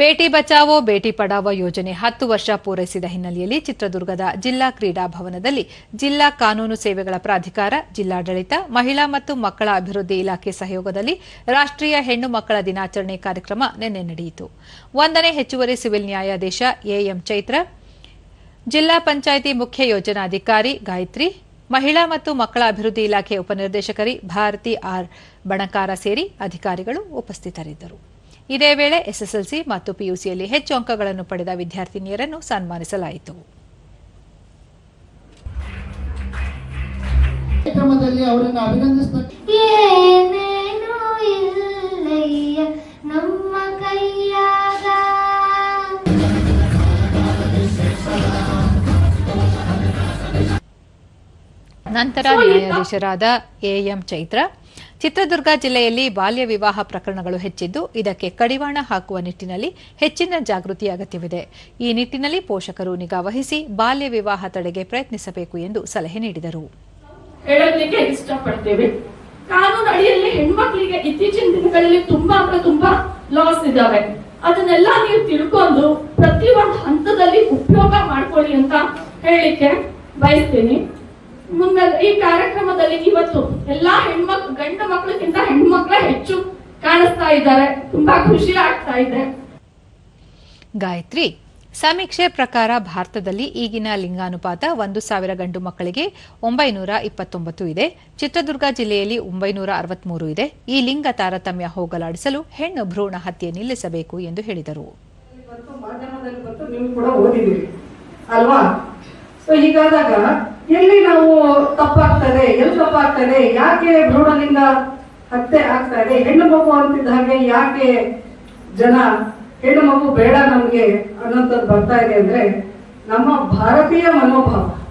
ಬೇಟಿ ಬಚಾವೋ, ಬೇಟಿ ಪಡಾವೋ ಯೋಜನೆ ಹತ್ತು ವರ್ಷ ಪೂರೈಸಿದ ಹಿನ್ನೆಲೆಯಲ್ಲಿ ಚಿತ್ರದುರ್ಗದ ಜಿಲ್ಲಾ ಕ್ರೀಡಾ ಭವನದಲ್ಲಿ ಜಿಲ್ಲಾ ಕಾನೂನು ಸೇವೆಗಳ ಪ್ರಾಧಿಕಾರ, ಜಿಲ್ಲಾಡಳಿತ, ಮಹಿಳಾ ಮತ್ತು ಮಕ್ಕಳ ಅಭಿವೃದ್ಧಿ ಇಲಾಖೆ ಸಹಯೋಗದಲ್ಲಿ ರಾಷ್ಟ್ರೀಯ ಹೆಣ್ಣು ಮಕ್ಕಳ ದಿನಾಚರಣೆ ಕಾರ್ಯಕ್ರಮ ನಿನ್ನೆ ನಡೆಯಿತು. ಒಂದನೇ ಹೆಚ್ಚುವರಿ ಸಿವಿಲ್ ನ್ಯಾಯಾಧೀಶ ಎಎಂ ಚೈತ್ರ, ಜಿಲ್ಲಾ ಪಂಚಾಯಿತಿ ಮುಖ್ಯ ಯೋಜನಾಧಿಕಾರಿ ಗಾಯತ್ರಿ, ಮಹಿಳಾ ಮತ್ತು ಮಕ್ಕಳ ಅಭಿವೃದ್ಧಿ ಇಲಾಖೆ ಉಪನಿರ್ದೇಶಕರಿ ಭಾರತಿ ಆರ್ ಬಣಕಾರ ಸೇರಿ ಅಧಿಕಾರಿಗಳು ಉಪಸ್ಥಿತರಿದ್ದರು. ಇದೇ ವೇಳೆ ಎಸ್ಎಸ್ಎಲ್ಸಿ ಮತ್ತು ಪಿಯುಸಿಯಲ್ಲಿ ಹೆಚ್ಚು ಅಂಕಗಳನ್ನು ಪಡೆದ ವಿದ್ಯಾರ್ಥಿನಿಯರನ್ನು ಸನ್ಮಾನಿಸಲಾಯಿತು. ಕಾರ್ಯಕ್ರಮದಲ್ಲಿ ಅವರನ್ನು ನಂತರ ನ್ಯಾಯಾಧೀಶರಾದ ಎಎಂ ಚೈತ್ರ ಚಿತ್ರದುರ್ಗ ಜಿಲ್ಲೆಯಲ್ಲಿ ಬಾಲ್ಯ ವಿವಾಹ ಪ್ರಕರಣಗಳು ಹೆಚ್ಚಿದ್ದು, ಇದಕ್ಕೆ ಕಡಿವಾಣ ಹಾಕುವ ನಿಟ್ಟಿನಲ್ಲಿ ಹೆಚ್ಚಿನ ಜಾಗೃತಿ ಅಗತ್ಯವಿದೆ. ಈ ನಿಟ್ಟಿನಲ್ಲಿ ಪೋಷಕರು ನಿಗಾವಹಿಸಿ ಬಾಲ್ಯ ವಿವಾಹ ತಡೆಗೆ ಪ್ರಯತ್ನಿಸಬೇಕು ಎಂದು ಸಲಹೆ ನೀಡಿದರು. ಕಾನೂನು ಅಡಿಯಲ್ಲಿ ಹೆಣ್ಮಕ್ಳಿಗೆ ಇತ್ತೀಚಿನ ದಿನಗಳಲ್ಲಿ ತುಂಬಾ ತುಂಬಾ ಲಾಸ್ ಇದಾವೆ. ಅದನ್ನೆಲ್ಲ ನೀವು ತಿಳ್ಕೊಂಡು ಪ್ರತಿ ಒಂದು ಹಂತದಲ್ಲಿ ಉಪಯೋಗ ಮಾಡ್ಕೊಳ್ಳಿ ಅಂತ ಹೇಳಿಕ್ಕೆ ಬಯಸ್ತೀನಿ. ಮುಂದೆ ಈ ಕಾರ್ಯಕ್ರಮದಲ್ಲಿ ಇವತ್ತು ಎಲ್ಲಾ ಹೆಣ್ಮಕ್ ಗಂಡು ಮಕ್ಕಳಿಗಿಂತ ಹೆಣ್ಮಕ್ಳ ಹೆಚ್ಚು ಕಾಣಿಸ್ತಾ ಇದ್ದಾರೆ. ತುಂಬಾ ಖುಷಿ ಆಗ್ತಾ ಇದೆ. ಗಾಯತ್ರಿ ಸಮೀಕ್ಷೆ ಪ್ರಕಾರ ಭಾರತದಲ್ಲಿ ಈಗಿನ ಲಿಂಗಾನುಪಾತ ಒಂದು ಸಾವಿರ ಗಂಡು ಮಕ್ಕಳಿಗೆ ಒಂಬೈನೂರ ಇಪ್ಪತ್ತೊಂಬತ್ತು ಇದೆ. ಚಿತ್ರದುರ್ಗ ಜಿಲ್ಲೆಯಲ್ಲಿ ಒಂಬೈನೂರ ಅರವತ್ಮೂರು ಇದೆ. ಈ ಲಿಂಗ ತಾರತಮ್ಯ ಹೋಗಲಾಡಿಸಲು ಹೆಣ್ಣು ಭ್ರೂಣ ಹತ್ಯೆ ನಿಲ್ಲಿಸಬೇಕು ಎಂದು ಹೇಳಿದರು. ಅಲ್ವಾ? ಸೊ ಹೀಗಾದಾಗ ಎಲ್ಲಿ ನಾವು ತಪ್ಪಾಗ್ತದೆ, ಎಲ್ಲಿ ತಪ್ಪಾಗ್ತದೆ, ಯಾಕೆ ಭ್ರೂಣಲಿಂಗ ಹತ್ಯೆ ಆಗ್ತಾ ಇದೆ ಹೆಣ್ಣು ಮಗು ಅಂತಿದ್ದ ಹಾಗೆ ಯಾಕೆ ಜನ, ಹೆಣ್ಣು ಮಗು ಬೇಡ ನಮ್ಗೆ ಅನ್ನೋಂಥದ್ದು ಬರ್ತಾ ಇದೆ ಅಂದ್ರೆ ನಮ್ಮ ಭಾರತೀಯ ಮನೋಭಾವ.